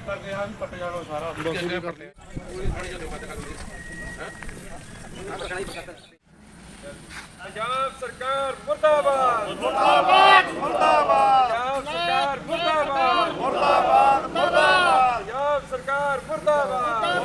ਨਹੀਂ ਕਰਦੇ ਆ ਵੀ ਪੱਟ ਜਾਣੋ ਸਾਰਾ। ਕਿੰਨੇ ਪੱਟੇ ਪੰਜਾਬ ਸਰਕਾਰ ਮੁਰਦਾਬਾਦ। ਮੁਰਦਾਬਾਦ। ਮੁਰਦਾਬਾਦ ਪੰਜਾਬ ਸਰਕਾਰ ਮੁਰਦਾਬਾਦ। ਮੁਰਦਾਬਾਦ ਮੁਰਦਾਬਾਦ। ਪੰਜਾਬ ਸਰਕਾਰ ਮੁਰਦਾਬਾਦ।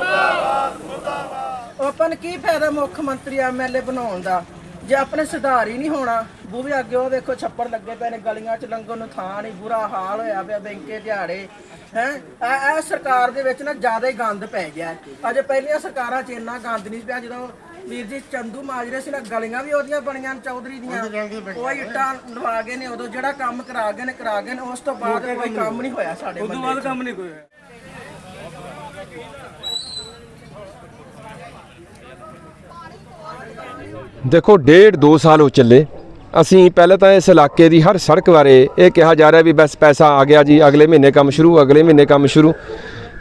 ਓਪਨ ਕੀ ਫਾਇਦਾ ਮੁੱਖ ਮੰਤਰੀ ਐਮਐਲਏ ਬਣਾਉਣ ਦਾ? ਜੇ ਆਪਣੇ ਸੁਧਾਰ ਹੀ ਨਹੀਂ ਹੋਣਾ ਬੂਹੇ ਅੱਗੇ ਉਹ ਵੇਖੋ ਛੱਪੜ ਲੱਗੇ ਪਏ ਨੇ ਗਲੀਆਂ 'ਚ ਲੰਘਣ ਨੂੰ ਥਾਂ ਨਹੀਂ ਬੁਰਾ ਹਾਲ ਹੋਇਆ ਪਿਆ ਬੈਂਕੇ ਦਿਹਾੜੇ ਹੈ? ਇਹ ਸਰਕਾਰ ਦੇ ਵਿੱਚ ਨਾ ਜ਼ਿਆਦਾ ਹੀ ਗੰਦ ਪੈ ਗਿਆ। ਅਜੇ ਪਹਿਲੀਆਂ ਸਰਕਾਰਾਂ 'ਚ ਇੰਨਾ ਗੰਦ ਨਹੀਂ ਪਿਆ ਜਦੋਂ ਵੀਰ ਜੀ ਚੰਦੂ ਮਾਜਰੇ ਸੀ ਨਾ ਗਲੀਆਂ ਵੀ ਉਹਦੀਆਂ ਬਣੀਆਂ ਨੇ ਚੌਧਰੀ ਦੀਆਂ ਕੋਈ ਇੱਟਾਂ ਲਵਾ ਗਏ ਨੇ ਉਦੋਂ ਜਿਹੜਾ ਕੰਮ ਕਰਾ ਗਏ ਨੇ ਕਰਾ ਗਏ ਨੇ ਉਸ ਤੋਂ ਬਾਅਦ ਕੋਈ ਕੰਮ ਨਹੀਂ ਹੋਇਆ ਸਾਡੇ ਤੋਂ ਬਾਅਦ ਕੰਮ ਨਹੀਂ ਕੋਈ ਦੇਖੋ, ਡੇਢ ਦੋ ਸਾਲ ਹੋ ਚੱਲੇ। ਅਸੀਂ ਪਹਿਲਾਂ ਤਾਂ ਇਸ ਇਲਾਕੇ ਦੀ ਹਰ ਸੜਕ ਬਾਰੇ ਇਹ ਕਿਹਾ ਜਾ ਰਿਹਾ ਵੀ ਬਸ ਪੈਸਾ ਆ ਗਿਆ ਜੀ, ਅਗਲੇ ਮਹੀਨੇ ਕੰਮ ਸ਼ੁਰੂ, ਅਗਲੇ ਮਹੀਨੇ ਕੰਮ ਸ਼ੁਰੂ।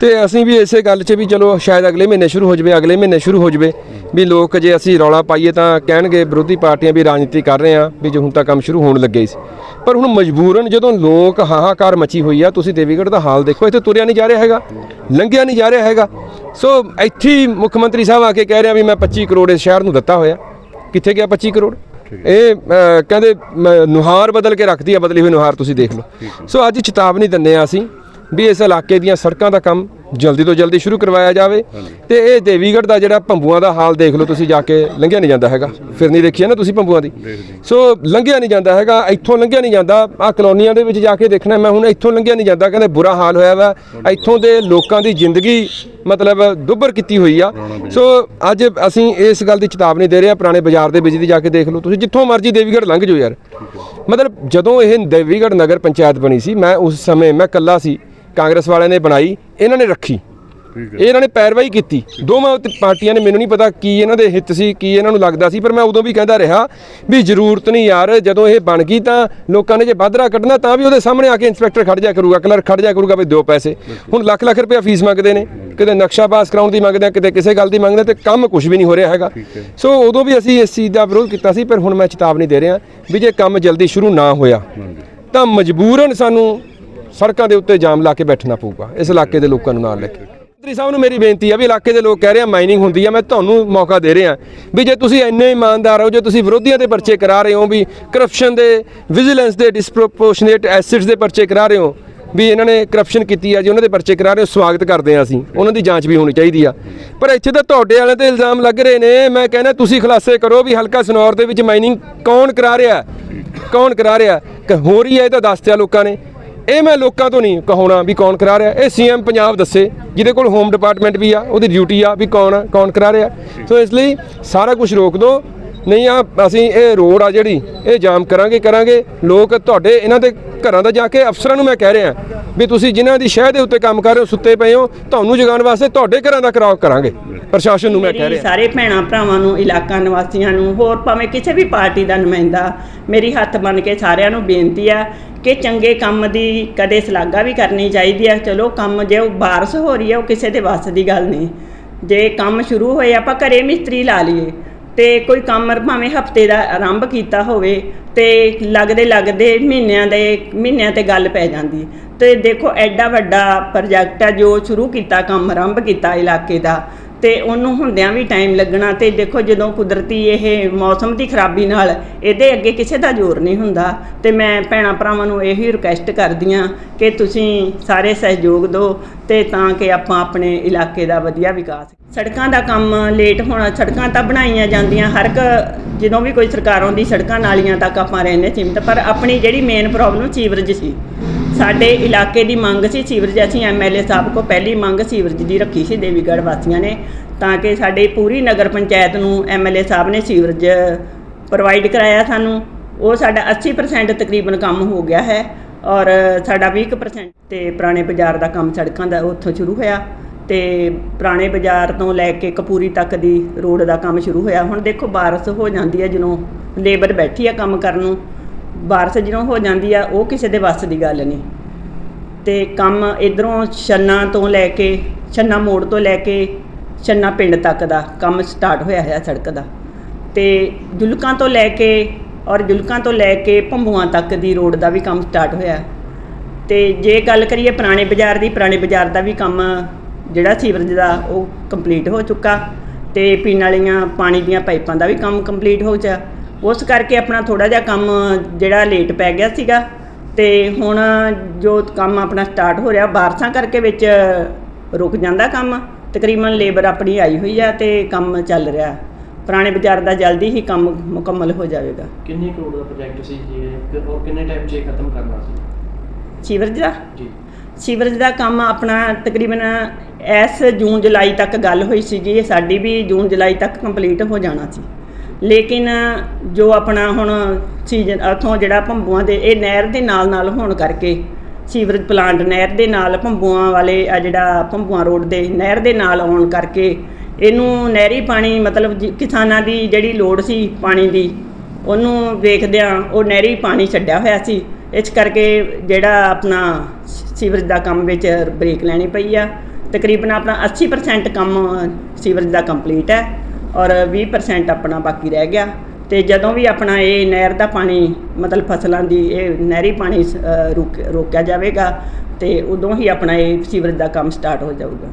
ਤੇ ਅਸੀਂ ਵੀ ਇਸੇ ਗੱਲ 'ਚ ਵੀ ਚਲੋ, ਸ਼ਾਇਦ ਅਗਲੇ ਮਹੀਨੇ ਸ਼ੁਰੂ ਹੋ ਜਵੇ, ਅਗਲੇ ਮਹੀਨੇ ਸ਼ੁਰੂ ਹੋ ਜਵੇ। ਵੀ ਲੋਕ ਜੇ ਅਸੀਂ ਰੌਲਾ ਪਾਈਏ ਤਾਂ ਕਹਿਣਗੇ ਵਿਰੋਧੀ ਪਾਰਟੀਆਂ ਵੀ ਰਾਜਨੀਤੀ ਕਰ ਰਹੇ ਆ ਵੀ ਜੇ ਹੁਣ ਤਾਂ ਕੰਮ ਸ਼ੁਰੂ ਹੋਣ ਲੱਗੇ ਸੀ। ਪਰ ਹੁਣ ਮਜਬੂਰਨ ਜਦੋਂ ਲੋਕ ਹਾਹਾਕਾਰ ਮਚੀ ਹੋਈ ਆ, ਤੁਸੀਂ ਦੇਵੀਗੜ੍ਹ ਦਾ ਹਾਲ ਦੇਖੋ, ਇੱਥੇ ਤੁਰਿਆ ਨਹੀਂ ਜਾ ਰਿਹਾ ਹੈਗਾ, ਲੰਘਿਆ ਨਹੀਂ ਜਾ ਰਿਹਾ ਹੈਗਾ। ਸੋ ਇੱਥੇ ਹੀ ਮੁੱਖ ਮੰਤਰੀ ਸਾਹਿਬ ਆ ਕੇ ਕਹਿ ਰਿਹਾ ਵੀ ਮੈਂ 25 ਕਰੋੜ ਇਸ ਸ਼ਹਿਰ ਨੂੰ ਦਿੱਤਾ ਹੋਇਆ। ਕਿੱਥੇ ਗਿਆ? 25 ਕਰੋੜ? ਇਹ ਕਹਿੰਦੇ ਨੁਹਾਰ ਬਦਲ ਕੇ ਰੱਖਦੀ ਆ ਬਦਲੀ ਹੋਈ ਨੁਹਾਰ ਤੁਸੀਂ ਦੇਖ ਲਓ। ਸੋ ਅੱਜ ਚੇਤਾਵਨੀ ਦਿੰਦੇ ਆ ਅਸੀਂ ਵੀ ਇਸ ਇਲਾਕੇ ਦੀਆਂ ਸੜਕਾਂ ਦਾ ਕੰਮ ਜਲਦੀ ਤੋਂ ਜਲਦੀ ਸ਼ੁਰੂ ਕਰਵਾਇਆ ਜਾਵੇ। ਤੇ ਇਹ ਦੇਵੀਗੜ੍ਹ ਦਾ ਜਿਹੜਾ ਭੰਬੂਆਂ ਦਾ ਹਾਲ ਦੇਖ ਲਓ ਤੁਸੀਂ ਜਾ ਕੇ ਲੰਘਿਆ ਨਹੀਂ ਜਾਂਦਾ ਹੈਗਾ। ਫਿਰ ਨਹੀਂ ਦੇਖਿਆ ਨਾ ਤੁਸੀਂ ਭੰਬੂਆਂ ਦੀ? ਸੋ ਲੰਘਿਆ ਨਹੀਂ ਜਾਂਦਾ ਹੈਗਾ ਇੱਥੋਂ ਲੰਘਿਆ ਨਹੀਂ ਜਾਂਦਾ। ਆ ਕਲੋਨੀਆਂ ਦੇ ਵਿੱਚ ਜਾ ਕੇ ਦੇਖਣਾ ਮੈਂ ਹੁਣ ਇੱਥੋਂ ਲੰਘਿਆ ਨਹੀਂ ਜਾਂਦਾ ਕਹਿੰਦੇ ਬੁਰਾ ਹਾਲ ਹੋਇਆ ਵਾ। ਇੱਥੋਂ ਦੇ ਲੋਕਾਂ ਦੀ ਜ਼ਿੰਦਗੀ ਮਤਲਬ ਦੁੱਭਰ ਕੀਤੀ ਹੋਈ ਆ। ਸੋ ਅੱਜ ਅਸੀਂ ਇਸ ਗੱਲ ਦੀ ਚੇਤਾਵਨੀ ਦੇ ਰਹੇ ਆ ਪੁਰਾਣੇ ਬਾਜ਼ਾਰ ਦੇ ਵਿੱਚ ਦੀ ਜਾ ਕੇ ਦੇਖ ਲਓ ਤੁਸੀਂ ਜਿੱਥੋਂ ਮਰਜ਼ੀ ਦੇਵੀਗੜ੍ਹ ਲੰਘ ਜਾਓ ਯਾਰ। ਮਤਲਬ ਜਦੋਂ ਇਹ ਦੇਵੀਗੜ੍ਹ ਨਗਰ ਪੰਚਾਇਤ ਬਣੀ ਸੀ ਮੈਂ ਉਸ ਸਮੇਂ ਮੈਂ ਕੱਲਾ ਸੀ। ਕਾਂਗਰਸ ਵਾਲਿਆਂ ਨੇ ਬਣਾਈ ਇਹਨਾਂ ਨੇ ਰੱਖੀ। ਇਹ ਇਹਨਾਂ ਨੇ ਪੈਰਵਾਈ ਕੀਤੀ। ਦੋਵਾਂ ਪਾਰਟੀਆਂ ਨੇ ਮੈਨੂੰ ਨਹੀਂ ਪਤਾ ਕੀ ਇਹਨਾਂ ਦੇ ਹਿੱਤ ਸੀ ਕੀ ਇਹਨਾਂ ਨੂੰ ਲੱਗਦਾ ਸੀ ਪਰ ਮੈਂ ਉਦੋਂ ਵੀ ਕਹਿੰਦਾ ਰਿਹਾ ਵੀ ਜ਼ਰੂਰਤ ਨਹੀਂ ਯਾਰ ਜਦੋਂ ਇਹ ਬਣ ਗਈ ਤਾਂ ਲੋਕਾਂ ਨੇ ਜੇ ਵਾਧਰਾ ਕੱਢਣਾ ਤਾਂ ਵੀ ਉਹਦੇ ਸਾਹਮਣੇ ਆ ਕੇ ਇੰਸਪੈਕਟਰ ਖੜ ਜਾ ਕਰੂਗਾ ਕਲਰਕ ਖੜ ਜਾ ਕਰੂਗਾ ਵੀ ਦਿਓ ਪੈਸੇ। ਹੁਣ ਲੱਖ ਲੱਖ ਰੁਪਏ ਫੀਸ ਮੰਗਦੇ ਨੇ ਕਿਤੇ ਨਕਸ਼ਾ ਪਾਸ ਕਰਾਉਣ ਦੀ ਮੰਗਦੇ ਆ ਕਿਤੇ ਕਿਸੇ ਗੱਲ ਦੀ ਮੰਗਦੇ ਤੇ ਕੰਮ ਕੁਝ ਵੀ ਨਹੀਂ ਹੋ ਰਿਹਾ ਹੈਗਾ। ਸੋ ਉਦੋਂ ਵੀ ਅਸੀਂ ਇਸ ਚੀਜ਼ ਦਾ ਵਿਰੋਧ ਕੀਤਾ ਸੀ ਪਰ ਹੁਣ ਮੈਂ ਚੇਤਾਵਨੀ ਦੇ ਰਿਹਾ ਵੀ ਜੇ ਕੰਮ ਜਲਦੀ ਸ਼ੁਰੂ ਨਾ ਹੋਇਆ ਤਾਂ ਮਜਬੂਰਨ ਸਾਨੂੰ ਸੜਕਾਂ ਦੇ ਉੱਤੇ ਜਾਮ ਲਾ ਕੇ ਬੈਠਣਾ ਪਊਗਾ, ਇਸ ਇਲਾਕੇ ਦੇ ਲੋਕਾਂ ਨੂੰ ਨਾਲ ਲੈ ਕੇ। ਮੰਤਰੀ ਸਾਹਿਬ ਨੂੰ ਮੇਰੀ ਬੇਨਤੀ ਆ ਵੀ ਇਲਾਕੇ ਦੇ ਲੋਕ ਕਹਿ ਰਹੇ ਆ ਮਾਈਨਿੰਗ ਹੁੰਦੀ ਆ, ਮੈਂ ਤੁਹਾਨੂੰ ਮੌਕਾ ਦੇ ਰਿਹਾ। ਵੀ ਜੇ ਤੁਸੀਂ ਇੰਨੇ ਇਮਾਨਦਾਰ ਹੋ, ਜੇ ਤੁਸੀਂ ਵਿਰੋਧੀਆਂ ਦੇ ਪਰਚੇ ਕਰਾ ਰਹੇ ਹੋ, ਵੀ ਕਰਪਸ਼ਨ ਦੇ ਵਿਜੀਲੈਂਸ ਦੇ ਡਿਸਪ੍ਰੋਪੋਰਸ਼ਨੇਟ ਐਸਿਡਸ ਦੇ ਪਰਚੇ ਕਰਾ ਰਹੇ ਹੋ, ਵੀ ਇਹਨਾਂ ਨੇ ਕਰਪਸ਼ਨ ਕੀਤੀ ਆ, ਜੀ ਉਹਨਾਂ ਦੇ ਪਰਚੇ ਕਰਾ ਰਹੇ ਹੋ, ਸਵਾਗਤ ਕਰਦੇ ਆ ਅਸੀਂ, ਉਹਨਾਂ ਦੀ ਜਾਂਚ ਵੀ ਹੋਣੀ ਚਾਹੀਦੀ ਆ। ਪਰ ਇੱਥੇ ਤਾਂ ਤੁਹਾਡੇ ਵਾਲਿਆਂ ਤੇ ਇਲਜ਼ਾਮ ਲੱਗ ਰਹੇ ਨੇ, ਮੈਂ ਕਹਿੰਦਾ ਤੁਸੀਂ ਖੁਲਾਸੇ ਕਰੋ ਵੀ ਹਲਕਾ ਸਨੌਰ ਦੇ ਵਿੱਚ ਮਾਈਨਿੰਗ ਕੌਣ ਕਰਾ ਰਿਹਾ? ਕੌਣ ਕਰਾ ਰਿਹਾ? ਹੋ ਰਹੀ ਹੈ ਇਹ ਤਾਂ ਦੱਸ ਦਿਆ ਲੋਕਾਂ ਨੇ। ਇਹ ਮੈਂ ਲੋਕਾਂ ਤੋਂ ਨਹੀਂ ਕਹਾਉਣਾ ਵੀ ਕੌਣ ਕਰਾ ਰਿਹਾ। ਇਹ ਸੀਐਮ ਪੰਜਾਬ ਦੱਸੇ ਜਿਹਦੇ ਕੋਲ ਹੋਮ ਡਿਪਾਰਟਮੈਂਟ ਵੀ ਆ ਉਹਦੀ ਡਿਊਟੀ ਆ ਵੀ ਕੌਣ ਕੌਣ ਕਰਾ ਰਿਹਾ। ਸੋ ਇਸ ਲਈ ਸਾਰਾ ਕੁਝ ਰੋਕ ਦਿਓ ਨਹੀਂ ਆ, ਅਸੀਂ ਇਹ ਰੋਡ ਆ ਜਿਹੜੀ, ਇਹ ਜਾਮ ਕਰਾਂਗੇ ਕਰਾਂਗੇ। ਲੋਕ ਤੁਹਾਡੇ, ਇਹਨਾਂ ਦੇ ਘਰਾਂ ਦਾ ਜਾ ਕੇ ਅਫਸਰਾਂ ਨੂੰ ਮੈਂ ਕਹਿ ਰਿਹਾ, ਵੀ ਤੁਸੀਂ ਜਿਨ੍ਹਾਂ ਦੀ ਸ਼ਹਿ ਦੇ ਉੱਤੇ ਕੰਮ ਕਰ ਰਹੇ ਹੋ, ਸੁੱਤੇ ਪਏ ਹੋ, ਤੁਹਾਨੂੰ ਜਗਾਉਣ ਵਾਸਤੇ ਤੁਹਾਡੇ ਘਰਾਂ ਦਾ ਕਰਾਓ ਕਰਾਂਗੇ। ਪ੍ਰਸ਼ਾਸਨ ਨੂੰ ਮੈਂ ਕਹਿ ਰਿਹਾ। ਸਾਰੇ ਭੈਣਾਂ ਭਰਾਵਾਂ ਨੂੰ, ਇਲਾਕਾ ਨਿਵਾਸੀਆਂ ਨੂੰ, ਹੋਰ ਭਾਵੇਂ ਕਿਸੇ ਵੀ ਪਾਰਟੀ ਦਾ ਨੁਮਾਇੰਦਾ, ਮੇਰੀ ਹੱਥ ਬੰਨ ਕੇ ਸਾਰਿਆਂ ਨੂੰ ਬੇਨਤੀ ਆ ਕਿ ਚੰਗੇ ਕੰਮ ਦੀ ਕਦੇ ਸ਼ਲਾਘਾ ਵੀ ਕਰਨੀ ਚਾਹੀਦੀ ਆ। ਚਲੋ, ਕੰਮ ਜੇ ਉਹ ਬਾਰਸ ਹੋ ਰਹੀ ਹੈ ਉਹ ਕਿਸੇ ਦੇ ਵੱਸ ਦੀ ਗੱਲ ਨਹੀਂ। ਜੇ ਕੰਮ ਸ਼ੁਰੂ ਹੋਏ, ਆਪਾਂ ਘਰੇ ਮਿਸਤਰੀ ਲਾ ਲਈਏ। ਤੇ ਕੋਈ ਕੰਮ ਭਾਵੇਂ ਹਫ਼ਤੇ ਦਾ ਆਰੰਭ ਕੀਤਾ ਹੋਵੇ ਤੇ ਲੱਗਦੇ ਲੱਗਦੇ ਮਹੀਨਿਆਂ ਦੇ ਮਹੀਨਿਆਂ ਤੇ ਗੱਲ ਪੈ ਜਾਂਦੀ। ਤੇ ਦੇਖੋ ਐਡਾ ਵੱਡਾ ਪ੍ਰੋਜੈਕਟ ਹੈ ਜੋ ਸ਼ੁਰੂ ਕੀਤਾ, ਕੰਮ ਆਰੰਭ ਕੀਤਾ ਇਲਾਕੇ ਦਾ। ਤੇ ਉਹਨੂੰ ਹੁੰਦਿਆਂ ਵੀ ਟਾਈਮ ਲੱਗਣਾ ਤੇ ਦੇਖੋ ਜਦੋਂ ਕੁਦਰਤੀ ਇਹ ਮੌਸਮ ਦੀ ਖਰਾਬੀ ਨਾਲ ਇਹਦੇ ਅੱਗੇ ਕਿਸੇ ਦਾ ਜ਼ੋਰ ਨਹੀਂ ਹੁੰਦਾ, ਤੇ ਮੈਂ ਭੈਣਾਂ ਭਰਾਵਾਂ ਨੂੰ ਇਹੀ ਰਿਕੁਐਸਟ ਕਰਦੀ ਹਾਂ ਕਿ ਤੁਸੀਂ ਸਾਰੇ ਸਹਿਯੋਗ ਦਿਓ ਤੇ ਤਾਂ ਕਿ ਆਪਾਂ ਆਪਣੇ ਇਲਾਕੇ ਦਾ ਵਧੀਆ ਵਿਕਾਸ ਸੜਕਾਂ ਦਾ ਕੰਮ ਲੇਟ ਹੋਣਾ, ਸੜਕਾਂ ਤਾਂ ਬਣਾਈਆਂ ਜਾਂਦੀਆਂ, ਹਰ ਇੱਕ ਜਦੋਂ ਵੀ ਕੋਈ ਸਰਕਾਰ ਆਉਂਦੀ, ਸੜਕਾਂ ਨਾਲੀਆਂ ਤੱਕ ਆਪਾਂ ਰਹਿੰਦੇ ਸੀਮਤ, ਪਰ ਆਪਣੀ ਜਿਹੜੀ ਮੇਨ ਪ੍ਰੋਬਲਮ ਸੀਵਰੇਜ ਸੀ, ਸਾਡੇ ਇਲਾਕੇ ਦੀ ਮੰਗ ਸੀ, ਸੀਵਰੇਜ ਅਸੀਂ ਐਮਐਲਏ ਸਾਹਿਬ ਕੋ ਪਹਿਲੀ ਮੰਗ ਸੀਵਰੇਜ ਦੀ ਰੱਖੀ ਸੀ, ਦੇਵੀਗੜ੍ਹ ਵਾਸੀਆਂ ਨੇ। ਤਾਂ ਕਿ ਸਾਡੇ ਪੂਰੀ ਨਗਰ ਪੰਚਾਇਤ ਨੂੰ ਐਮਐਲਏ ਸਾਹਿਬ ਨੇ ਸੀਵਰੇਜ ਪ੍ਰੋਵਾਈਡ ਕਰਾਇਆ ਸਾਨੂੰ। ਉਹ ਸਾਡਾ 80% ਤਕਰੀਬਨ ਕੰਮ ਹੋ ਗਿਆ ਹੈ ਔਰ ਸਾਡਾ 20% ਤੇ ਪੁਰਾਣੇ ਬਾਜ਼ਾਰ ਦਾ ਕੰਮ ਸੜਕਾਂ ਦਾ ਉੱਥੋਂ ਸ਼ੁਰੂ ਹੋਇਆ ਤੇ ਪੁਰਾਣੇ ਬਾਜ਼ਾਰ ਤੋਂ ਲੈ ਕੇ ਕਪੂਰੀ ਤੱਕ ਦੀ ਰੋਡ ਦਾ ਕੰਮ ਸ਼ੁਰੂ ਹੋਇਆ। ਹੁਣ ਦੇਖੋ ਬਾਰਿਸ਼ ਹੋ ਜਾਂਦੀ ਹੈ ਜਦੋਂ ਲੇਬਰ ਬੈਠੀ ਆ ਕੰਮ ਕਰਨ ਨੂੰ। ਬਾਰਿਸ਼ ਜਦੋਂ ਹੋ ਜਾਂਦੀ ਆ, ਉਹ ਕਿਸੇ ਦੇ ਵੱਸ ਦੀ ਗੱਲ ਨਹੀਂ। ਤੇ ਕੰਮ ਇਧਰੋਂ ਛੰਨਾ ਤੋਂ ਲੈ ਕੇ, ਛੰਨਾ ਮੋੜ ਤੋਂ ਲੈ ਕੇ ਛੰਨਾ ਪਿੰਡ ਤੱਕ ਦਾ ਕੰਮ ਸਟਾਰਟ ਹੋਇਆ ਹੈ ਸੜਕ ਦਾ। ਤੇ ਜੁਲਕਾਂ ਤੋਂ ਲੈ ਕੇ ਔਰ ਜੁਲਕਾਂ ਤੋਂ ਲੈ ਕੇ ਭੰਬੂਆਂ ਤੱਕ ਦੀ ਰੋਡ ਦਾ ਵੀ ਕੰਮ ਸਟਾਰਟ ਹੋਇਆ। ਤੇ ਜੇ ਗੱਲ ਕਰੀਏ ਪੁਰਾਣੇ ਬਾਜ਼ਾਰ ਦੀ, ਪੁਰਾਣੇ ਬਾਜ਼ਾਰ ਦਾ ਵੀ ਕੰਮ ਜਿਹੜਾ ਸੀਵਰੇਜ ਦਾ ਉਹ ਕੰਪਲੀਟ ਹੋ ਚੁੱਕਾ ਤੇ ਪੀਣ ਵਾਲੀਆਂ ਪਾਣੀ ਦੀਆਂ ਪਾਈਪਾਂ ਦਾ ਵੀ ਕੰਮ ਕੰਪਲੀਟ ਹੋ ਗਿਆ। ਉਸ ਕਰਕੇ ਆਪਣਾ ਥੋੜਾ ਜਿਹਾ ਕੰਮ ਜਿਹੜਾ ਲੇਟ ਪੈ ਗਿਆ ਸੀਗਾ ਤੇ ਹੁਣ ਜੋ ਕੰਮ ਆਪਣਾ ਸਟਾਰਟ ਹੋ ਰਿਹਾ, ਬਾਰਸਾਂ ਕਰਕੇ ਵਿੱਚ ਰੁਕ ਜਾਂਦਾ ਕੰਮ। ਤਕਰੀਬਨ ਲੇਬਰ ਆਪਣੀ ਆਈ ਹੋਈ ਆ ਤੇ ਕੰਮ ਚੱਲ ਰਿਹਾ। ਪੁਰਾਣੇ ਬਾਜ਼ਾਰ ਦਾ ਜਲਦੀ ਹੀ ਕੰਮ ਮੁਕੰਮਲ ਹੋ ਜਾਵੇਗਾ। ਕਿੰਨੇ ਕਰੋੜ ਦਾ ਪ੍ਰੋਜੈਕਟ ਸੀ ਜੀ ਇਹ? ਔਰ ਕਿੰਨੇ ਟਾਈਮ 'ਚ ਇਹ ਖਤਮ ਕਰਨਾ ਸੀ? ਸੀਵਰੇਜ ਦਾ? ਜੀ। ਸੀਵਰੇਜ ਦਾ ਕੰਮ ਆਪਣਾ ਤਕਰੀਬਨ ਇਸ ਜੂਨ ਜੁਲਾਈ ਤੱਕ ਗੱਲ ਹੋਈ ਸੀ ਜੀ ਇਹ ਸਾਡੀ ਵੀ ਜੂਨ ਜੁਲਾਈ ਤੱਕ ਕੰਪਲੀਟ ਹੋ ਜਾਣਾ ਸੀ। ਲੇਕਿਨ ਜੋ ਆਪਣਾ ਹੁਣ ਸੀਜ਼ਨ ਉਥੋਂ ਜਿਹੜਾ ਭੰਬੂਆਂ ਦੇ ਇਹ ਨਹਿਰ ਦੇ ਨਾਲ ਨਾਲ ਹੋਣ ਕਰਕੇ ਸੀਵਰੇਜ ਪਲਾਂਟ ਨਹਿਰ ਦੇ ਨਾਲ ਭੰਬੂਆਂ ਵਾਲੇ ਆ ਜਿਹੜਾ ਭੰਬੂਆਂ ਰੋਡ ਦੇ ਨਹਿਰ ਦੇ ਨਾਲ ਆਉਣ ਕਰਕੇ ਇਹਨੂੰ ਨਹਿਰੀ ਪਾਣੀ ਮਤਲਬ ਜੀ- ਕਿਸਾਨਾਂ ਦੀ ਜਿਹੜੀ ਲੋੜ ਸੀ ਪਾਣੀ ਦੀ, ਉਹਨੂੰ ਵੇਖਦਿਆਂ ਉਹ ਨਹਿਰੀ ਪਾਣੀ ਛੱਡਿਆ ਹੋਇਆ ਸੀ। ਇਸ ਕਰਕੇ ਜਿਹੜਾ ਆਪਣਾ ਸੀਵਰੇਜ ਦਾ ਕੰਮ ਵਿੱਚ ਬ੍ਰੇਕ ਲੈਣੀ ਪਈ ਆ। ਤਕਰੀਬਨ ਆਪਣਾ 80% ਕੰਮ ਸੀਵਰੇਜ ਦਾ ਕੰਪਲੀਟ ਹੈ ਔਰ 20% ਆਪਣਾ ਬਾਕੀ ਰਹਿ ਗਿਆ। ਤੇ ਜਦੋਂ ਵੀ ਆਪਣਾ ਇਹ ਨਹਿਰ ਦਾ ਪਾਣੀ ਮਤਲਬ ਫਸਲਾਂ ਦੀ ਇਹ ਨਹਿਰੀ ਪਾਣੀ ਸ- ਅ, ਰੋਕਿਆ ਜਾਵੇਗਾ ਤੇ ਉਦੋਂ ਹੀ ਆਪਣਾ ਇਹ ਸੀਵਰੇਜ ਦਾ ਕੰਮ ਸਟਾਰਟ ਹੋ ਜਾਊਗਾ।